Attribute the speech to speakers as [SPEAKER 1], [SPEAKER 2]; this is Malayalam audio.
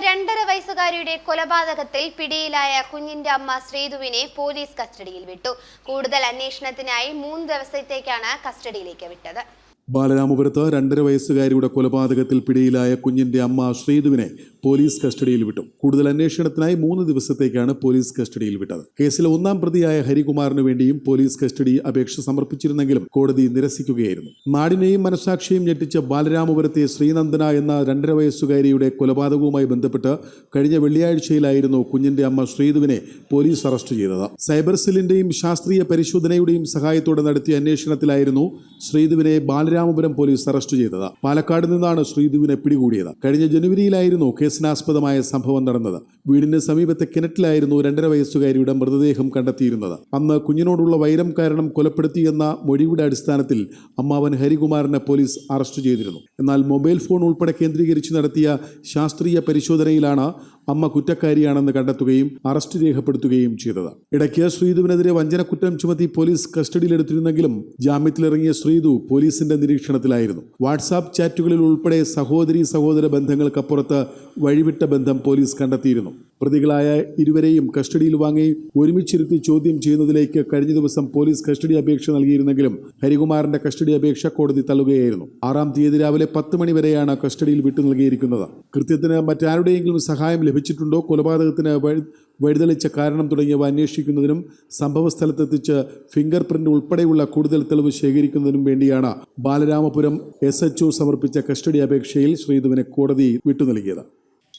[SPEAKER 1] രണ്ടര വയസ്സുകാരിയുടെ കൊലപാതകത്തിൽ പിടിയിലായ കുഞ്ഞിന്റെ അമ്മ ശ്രീധുവിനെ പോലീസ് കസ്റ്റഡിയിൽ വിട്ടു. കൂടുതൽ അന്വേഷണത്തിനായി മൂന്ന് ദിവസത്തേക്കാണ് കസ്റ്റഡിയിലേക്ക് വിട്ടത്.
[SPEAKER 2] ബാലരാമപുരത്ത് രണ്ടര വയസ്സുകാരിയുടെ കൊലപാതകത്തിൽ പിടിയിലായ കുഞ്ഞിന്റെ അമ്മ ശ്രീധുവിനെ പോലീസ് കസ്റ്റഡിയിൽ വിട്ടു. കൂടുതൽ അന്വേഷണത്തിനായി മൂന്ന് ദിവസത്തേക്കാണ് പോലീസ് കസ്റ്റഡിയിൽ വിട്ടത്. കേസിലെ ഒന്നാം പ്രതിയായ ഹരികുമാറിനു വേണ്ടിയും പോലീസ് കസ്റ്റഡി അപേക്ഷ സമർപ്പിച്ചിരുന്നെങ്കിലും കോടതി നിരസിക്കുകയായിരുന്നു. നാടിനെയും മനസാക്ഷിയും ഞെട്ടിച്ച ബാലരാമപുരത്തെ ശ്രീനന്ദന എന്ന രണ്ടര വയസ്സുകാരിയുടെ കൊലപാതകവുമായി ബന്ധപ്പെട്ട് കഴിഞ്ഞ വെള്ളിയാഴ്ചയിലായിരുന്നു കുഞ്ഞിന്റെ അമ്മ ശ്രീധുവിനെ പോലീസ് അറസ്റ്റ് ചെയ്തത്. സൈബർ സെല്ലിന്റെയും ശാസ്ത്രീയ പരിശോധനയുടെയും സഹായത്തോടെ നടത്തിയ അന്വേഷണത്തിലായിരുന്നു ശ്രീധുവിനെ ബാലരാമപുരം പോലീസ് അറസ്റ്റ് ചെയ്തത്. പാലക്കാട് നിന്നാണ് ശ്രീധുവിനെ പിടികൂടിയത്. കഴിഞ്ഞ ജനുവരിയിലായിരുന്നു കേസിനാസ്പദമായ സംഭവം നടന്നത്. വീടിന് സമീപത്തെ കിണറ്റിലായിരുന്നു രണ്ടര വയസ്സുകാരിയുടെ മൃതദേഹം കണ്ടെത്തിയിരുന്നത്. അന്ന് കുഞ്ഞിനോടുള്ള വൈരം കാരണം കൊലപ്പെടുത്തിയെന്ന മൊഴിയുടെ അടിസ്ഥാനത്തിൽ അമ്മാവൻ ഹരികുമാറിനെ പോലീസ് അറസ്റ്റ് ചെയ്തിരുന്നു. എന്നാൽ മൊബൈൽ ഫോൺ ഉൾപ്പെടെ കേന്ദ്രീകരിച്ച് നടത്തിയ ശാസ്ത്രീയ പരിശോധനയിലാണ് അമ്മ കുറ്റക്കാരിയാണെന്ന് കണ്ടെത്തുകയും അറസ്റ്റ് രേഖപ്പെടുത്തുകയും ചെയ്തത് ഇടയ്ക്ക് ശ്രീധുവിനെതിരെ വഞ്ചനക്കുറ്റം ചുമത്തി പോലീസ് കസ്റ്റഡിയിലെടുത്തിരുന്നെങ്കിലും ജാമ്യത്തിലിറങ്ങിയ ശ്രീധു പോലീസിന്റെ നിരീക്ഷണത്തിലായിരുന്നു. വാട്സാപ്പ് ചാറ്റുകളിൽ ഉൾപ്പെടെ സഹോദരി സഹോദര ബന്ധങ്ങൾക്കപ്പുറത്ത് വഴിവിട്ട ബന്ധം പോലീസ് കണ്ടെത്തിയിരുന്നു. പ്രതികളായ ഇരുവരെയും കസ്റ്റഡിയിൽ വാങ്ങി ഒരുമിച്ചിരുത്തി ചോദ്യം ചെയ്യുന്നതിലേക്ക് കഴിഞ്ഞ ദിവസം പോലീസ് കസ്റ്റഡി അപേക്ഷ നൽകിയിരുന്നെങ്കിലും ഹരികുമാറിന്റെ കസ്റ്റഡി അപേക്ഷ കോടതി തള്ളുകയായിരുന്നു. ആറാം തീയതി രാവിലെ പത്ത് മണി വരെയാണ് കസ്റ്റഡിയിൽ വിട്ടു നൽകിയിരിക്കുന്നത്. കൃത്യത്തിന് മറ്റാരുടെയെങ്കിലും സഹായം ലഭിച്ചിട്ടുണ്ടോ? കൊലപാതകത്തിന് വഴി വഴിതെളിച്ച കാരണം തുടങ്ങിയവ അന്വേഷിക്കുന്നതിനും സംഭവസ്ഥലത്തെത്തിച്ച് ഫിംഗർ പ്രിന്റ് ഉൾപ്പെടെയുള്ള കൂടുതൽ തെളിവ് ശേഖരിക്കുന്നതിനും വേണ്ടിയാണ് ബാലരാമപുരം എസ് സമർപ്പിച്ച കസ്റ്റഡി അപേക്ഷയിൽ ശ്രീധുവിനെ കോടതി വിട്ടു നൽകിയത്.